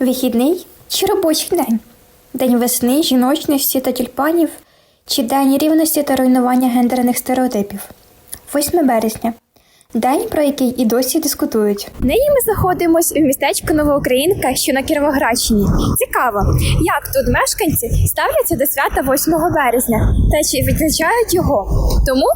Вихідний чи робочий день? День весни, жіночності та тюльпанів чи день рівності та руйнування гендерних стереотипів? 8 березня. День, про який і досі дискутують. Нині ми знаходимося в містечку Новоукраїнка, що на Кіровоградщині. Цікаво, як тут мешканці ставляться до свята 8 березня та чи відзначають його. Тому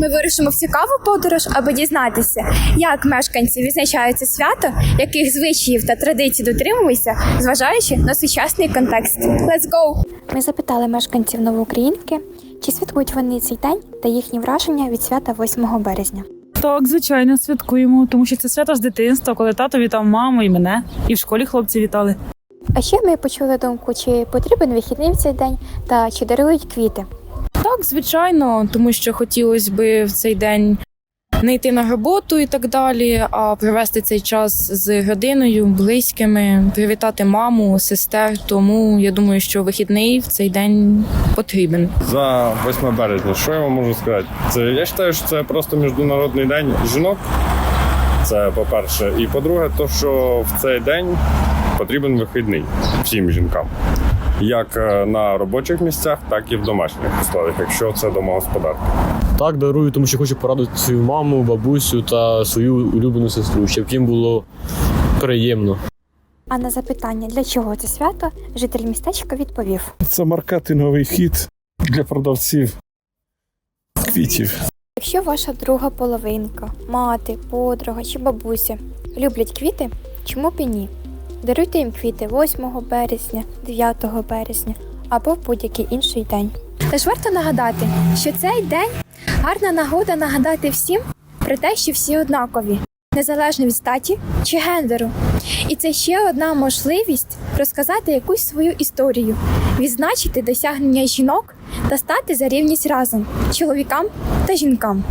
ми вирушимо в цікаву подорож, аби дізнатися, як мешканці відзначають це свято, яких звичаїв та традицій дотримуються, зважаючи на сучасний контекст. Let's go! Ми запитали мешканців Новоукраїнки, чи святкують вони цей день та їхні враження від свята 8 березня. Так, звичайно, святкуємо, тому що це свято з дитинства, коли тато вітав маму і мене, і в школі хлопці вітали. А ще ми почули думку, чи потрібен вихідний в цей день та чи дарують квіти. Так, звичайно, тому що хотілося би в цей день не йти на роботу і так далі, а провести цей час з родиною, близькими, привітати маму, сестер. Тому я думаю, що вихідний в цей день потрібен. За 8 березня, що я вам можу сказати? Це я вважаю, що це просто міжнародний день жінок. Це по-перше. І по-друге, то що в цей день потрібен вихідний всім жінкам. Як е, на робочих місцях, так і в домашніх условиях, якщо це домогосподарка. Так, дарую, тому що хочу порадувати свою маму, бабусю та свою улюблену сестру, щоб їм було приємно. А на запитання, для чого це свято, житель містечка відповів: Це маркетинговий хід для продавців квітів. якщо ваша друга половинка, мати, подруга чи бабуся люблять квіти, чому б і ні? Даруйте їм квіти 8 березня, 9 березня або в будь-який інший день. Тож варто нагадати, що цей день гарна нагода нагадати всім про те, що всі однакові, незалежно від статі чи гендеру. І це ще одна можливість розказати якусь свою історію, відзначити досягнення жінок та стати за рівність разом чоловікам та жінкам.